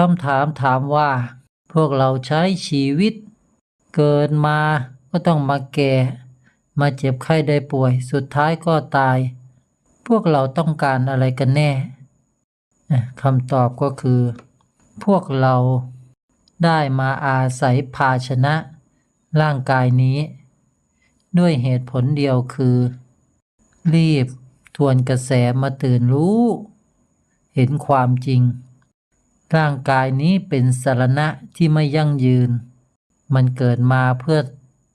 คำถามถามว่า พวกเราใช้ชีวิต เกิดมาก็ต้องมาแก่ มาเจ็บไข้ได้ป่วย สุดท้ายก็ตาย พวกเราต้องการอะไรกันแน่คำตอบก็คือ พวกเราได้มาอาศัยภาชนะ ร่างกายนี้ ด้วยเหตุผลเดียวคือ รีบทวนกระแสมาตื่นรู้ เห็นความจริง ร่างกายนี้เป็นสารณะที่ไม่ยั่งยืน มันเกิดมาเพื่อ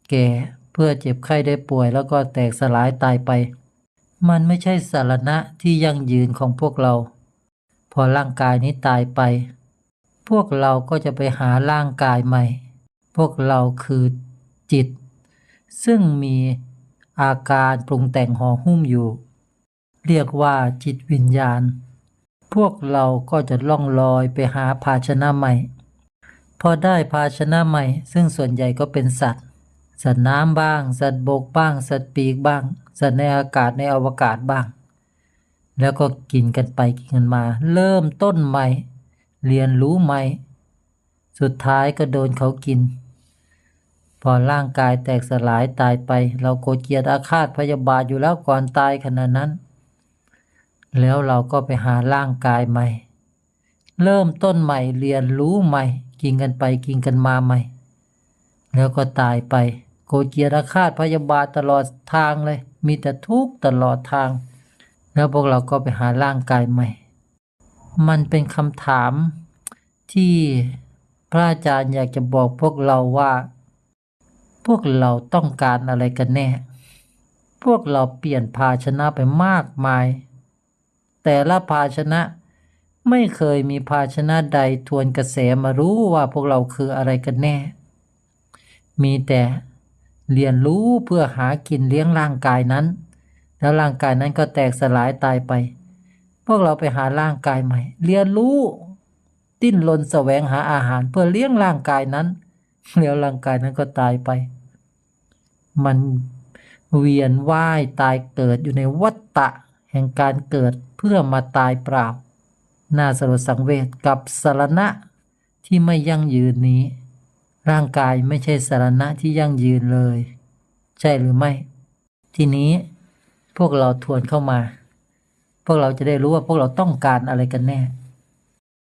แก่เพื่อเจ็บไข้ได้ป่วยแล้วก็แตกสลายตายไป มันไม่ใช่สารณะที่ยั่งยืนของพวกเรา พอร่างกายนี้ตายไป พวกเราก็จะไปหาร่างกายใหม่ พวกเราคือจิต ซึ่งมีอาการปรุงแต่งห่อหุ้มอยู่ เรียกว่าจิตวิญญาณ พวกเราก็จะล่องลอยไปหาภาชนะใหม่ พอได้ภาชนะใหม่ ซึ่งส่วนใหญ่ก็เป็นสัตว์ สัตว์น้ำบ้าง สัตว์บกบ้าง สัตว์ปีกบ้าง สัตว์ในอากาศในอวกาศบ้าง แล้วก็กินกันไปกินกันมา เริ่มต้นใหม่ เรียนรู้ใหม่ สุดท้ายก็โดนเขากิน พอร่างกายแตกสลายตายไป เราโกรธเกลียดอาฆาตพยาบาทอยู่แล้วก่อนตายขนาดนั้น แล้วเราก็ไปหาร่างกายใหม่ เริ่มต้นใหม่เรียนรู้ใหม่ กินกันไปกินกันมาใหม่ แล้วก็ตายไป โกเกียดอาฆาตพยาบาทตลอดทางเลย มีแต่ทุกข์ตลอดทาง แล้วพวกเราก็ไปหาร่างกายใหม่ มันเป็นคำถามที่พระอาจารย์อยากจะบอกพวกเราว่า พวกเราต้องการอะไรกันแน่ พวกเราเปลี่ยนภาชนะไปมากมาย แต่ละภาชนะ ไม่เคยมีภาชนะใดทวนกระแสมารู้ว่าพวกเราคืออะไรกันแน่ มีแต่เรียนรู้เพื่อหากินเลี้ยงร่างกายนั้น แล้วร่างกายนั้นก็แตกสลายตายไป พวกเราไปหาร่างกายใหม่ เรียนรู้ดิ้นรนแสวงหาอาหารเพื่อเลี้ยงร่างกายนั้น แล้วร่างกายนั้นก็ตายไป มันเวียนว่ายตายเกิดอยู่ในวัฏฏะ แห่งการเกิดเพื่อมาตายเปล่า น่าสลดสังเวชกับสารณะที่ไม่ยั่งยืนนี้ ร่างกายไม่ใช่สารณะที่ยั่งยืนเลย ใช่หรือไม่ ทีนี้พวกเราทวนเข้ามา พวกเราจะได้รู้ว่าพวกเราต้องการอะไรกันแน่